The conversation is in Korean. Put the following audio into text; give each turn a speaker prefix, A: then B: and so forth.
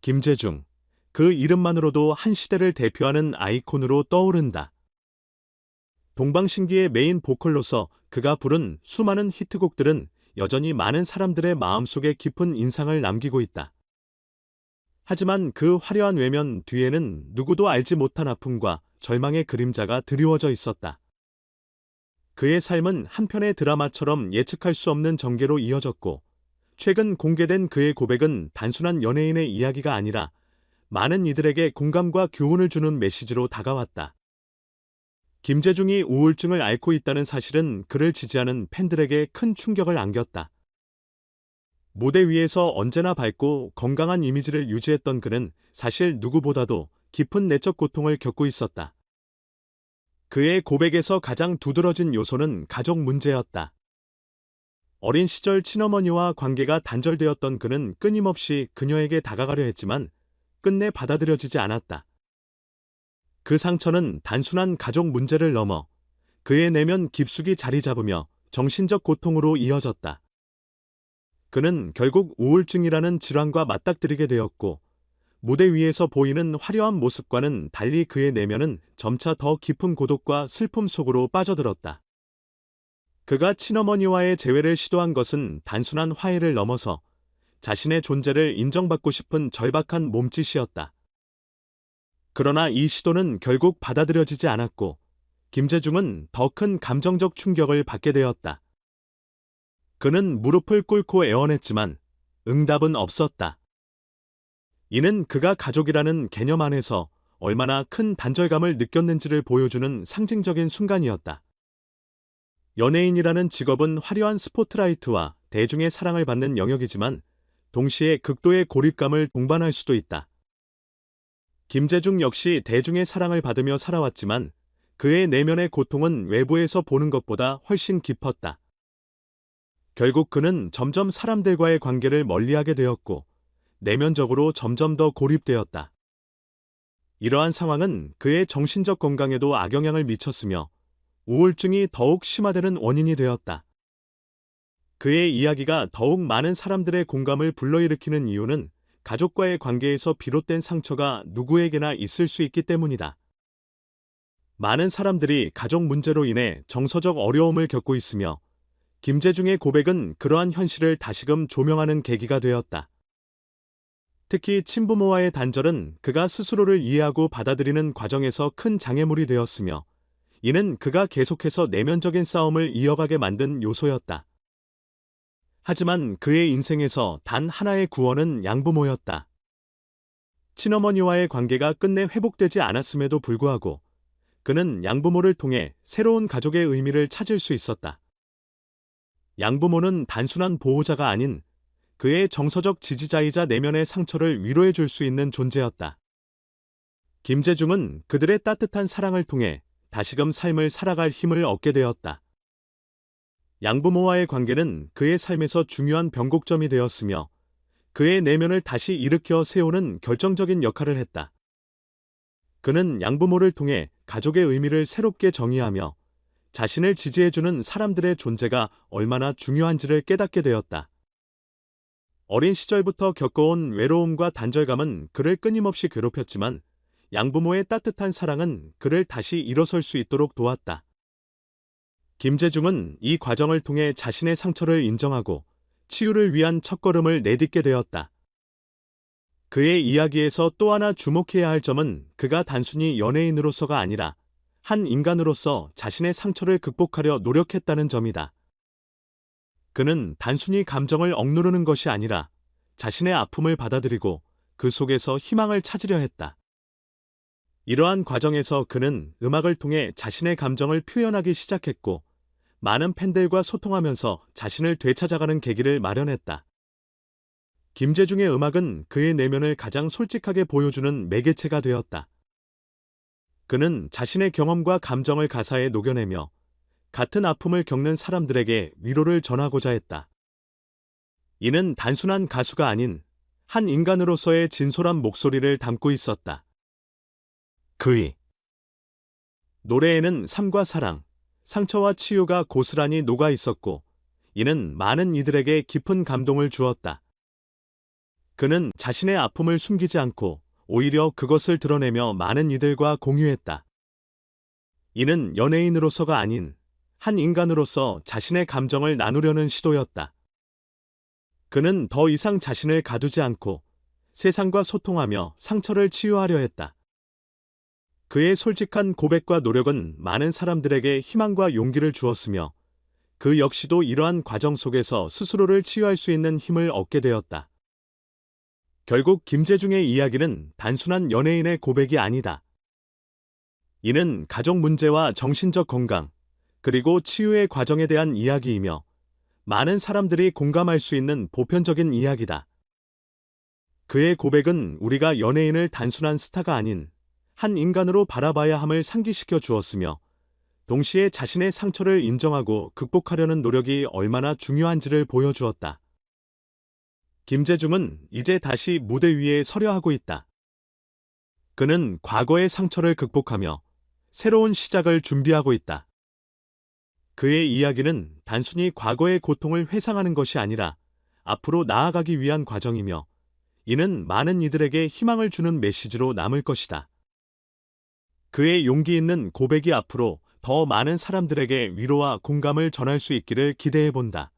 A: 김재중. 그 이름만으로도 한 시대를 대표하는 아이콘으로 떠오른다. 동방신기의 메인 보컬로서 그가 부른 수많은 히트곡들은 여전히 많은 사람들의 마음속에 깊은 인상을 남기고 있다. 하지만 그 화려한 외면 뒤에는 누구도 알지 못한 아픔과 절망의 그림자가 드리워져 있었다. 그의 삶은 한편의 드라마처럼 예측할 수 없는 전개로 이어졌고, 최근 공개된 그의 고백은 단순한 연예인의 이야기가 아니라 많은 이들에게 공감과 교훈을 주는 메시지로 다가왔다. 김재중이 우울증을 앓고 있다는 사실은 그를 지지하는 팬들에게 큰 충격을 안겼다. 무대 위에서 언제나 밝고 건강한 이미지를 유지했던 그는 사실 누구보다도 깊은 내적 고통을 겪고 있었다. 그의 고백에서 가장 두드러진 요소는 가족 문제였다. 어린 시절 친어머니와 관계가 단절되었던 그는 끊임없이 그녀에게 다가가려 했지만 끝내 받아들여지지 않았다. 그 상처는 단순한 가족 문제를 넘어 그의 내면 깊숙이 자리 잡으며 정신적 고통으로 이어졌다. 그는 결국 우울증이라는 질환과 맞닥뜨리게 되었고, 무대 위에서 보이는 화려한 모습과는 달리 그의 내면은 점차 더 깊은 고독과 슬픔 속으로 빠져들었다. 그가 친어머니와의 재회를 시도한 것은 단순한 화해를 넘어서 자신의 존재를 인정받고 싶은 절박한 몸짓이었다. 그러나 이 시도는 결국 받아들여지지 않았고 김재중은 더 큰 감정적 충격을 받게 되었다. 그는 무릎을 꿇고 애원했지만 응답은 없었다. 이는 그가 가족이라는 개념 안에서 얼마나 큰 단절감을 느꼈는지를 보여주는 상징적인 순간이었다. 연예인이라는 직업은 화려한 스포트라이트와 대중의 사랑을 받는 영역이지만 동시에 극도의 고립감을 동반할 수도 있다. 김재중 역시 대중의 사랑을 받으며 살아왔지만 그의 내면의 고통은 외부에서 보는 것보다 훨씬 깊었다. 결국 그는 점점 사람들과의 관계를 멀리하게 되었고 내면적으로 점점 더 고립되었다. 이러한 상황은 그의 정신적 건강에도 악영향을 미쳤으며 우울증이 더욱 심화되는 원인이 되었다. 그의 이야기가 더욱 많은 사람들의 공감을 불러일으키는 이유는 가족과의 관계에서 비롯된 상처가 누구에게나 있을 수 있기 때문이다. 많은 사람들이 가족 문제로 인해 정서적 어려움을 겪고 있으며 김재중의 고백은 그러한 현실을 다시금 조명하는 계기가 되었다. 특히 친부모와의 단절은 그가 스스로를 이해하고 받아들이는 과정에서 큰 장애물이 되었으며 이는 그가 계속해서 내면적인 싸움을 이어가게 만든 요소였다. 하지만 그의 인생에서 단 하나의 구원은 양부모였다. 친어머니와의 관계가 끝내 회복되지 않았음에도 불구하고 그는 양부모를 통해 새로운 가족의 의미를 찾을 수 있었다. 양부모는 단순한 보호자가 아닌 그의 정서적 지지자이자 내면의 상처를 위로해 줄 수 있는 존재였다. 김재중은 그들의 따뜻한 사랑을 통해 다시금 삶을 살아갈 힘을 얻게 되었다. 양부모와의 관계는 그의 삶에서 중요한 변곡점이 되었으며 그의 내면을 다시 일으켜 세우는 결정적인 역할을 했다. 그는 양부모를 통해 가족의 의미를 새롭게 정의하며 자신을 지지해주는 사람들의 존재가 얼마나 중요한지를 깨닫게 되었다. 어린 시절부터 겪어온 외로움과 단절감은 그를 끊임없이 괴롭혔지만 양부모의 따뜻한 사랑은 그를 다시 일어설 수 있도록 도왔다. 김재중은 이 과정을 통해 자신의 상처를 인정하고 치유를 위한 첫걸음을 내딛게 되었다. 그의 이야기에서 또 하나 주목해야 할 점은 그가 단순히 연예인으로서가 아니라 한 인간으로서 자신의 상처를 극복하려 노력했다는 점이다. 그는 단순히 감정을 억누르는 것이 아니라 자신의 아픔을 받아들이고 그 속에서 희망을 찾으려 했다. 이러한 과정에서 그는 음악을 통해 자신의 감정을 표현하기 시작했고 많은 팬들과 소통하면서 자신을 되찾아가는 계기를 마련했다. 김재중의 음악은 그의 내면을 가장 솔직하게 보여주는 매개체가 되었다. 그는 자신의 경험과 감정을 가사에 녹여내며 같은 아픔을 겪는 사람들에게 위로를 전하고자 했다. 이는 단순한 가수가 아닌 한 인간으로서의 진솔한 목소리를 담고 있었다. 그의 노래에는 삶과 사랑, 상처와 치유가 고스란히 녹아 있었고, 이는 많은 이들에게 깊은 감동을 주었다. 그는 자신의 아픔을 숨기지 않고 오히려 그것을 드러내며 많은 이들과 공유했다. 이는 연예인으로서가 아닌 한 인간으로서 자신의 감정을 나누려는 시도였다. 그는 더 이상 자신을 가두지 않고 세상과 소통하며 상처를 치유하려 했다. 그의 솔직한 고백과 노력은 많은 사람들에게 희망과 용기를 주었으며 그 역시도 이러한 과정 속에서 스스로를 치유할 수 있는 힘을 얻게 되었다. 결국 김재중의 이야기는 단순한 연예인의 고백이 아니다. 이는 가족 문제와 정신적 건강, 그리고 치유의 과정에 대한 이야기이며 많은 사람들이 공감할 수 있는 보편적인 이야기다. 그의 고백은 우리가 연예인을 단순한 스타가 아닌 한 인간으로 바라봐야 함을 상기시켜 주었으며 동시에 자신의 상처를 인정하고 극복하려는 노력이 얼마나 중요한지를 보여주었다. 김재중은 이제 다시 무대 위에 서려 하고 있다. 그는 과거의 상처를 극복하며 새로운 시작을 준비하고 있다. 그의 이야기는 단순히 과거의 고통을 회상하는 것이 아니라 앞으로 나아가기 위한 과정이며 이는 많은 이들에게 희망을 주는 메시지로 남을 것이다. 그의 용기 있는 고백이 앞으로 더 많은 사람들에게 위로와 공감을 전할 수 있기를 기대해 본다.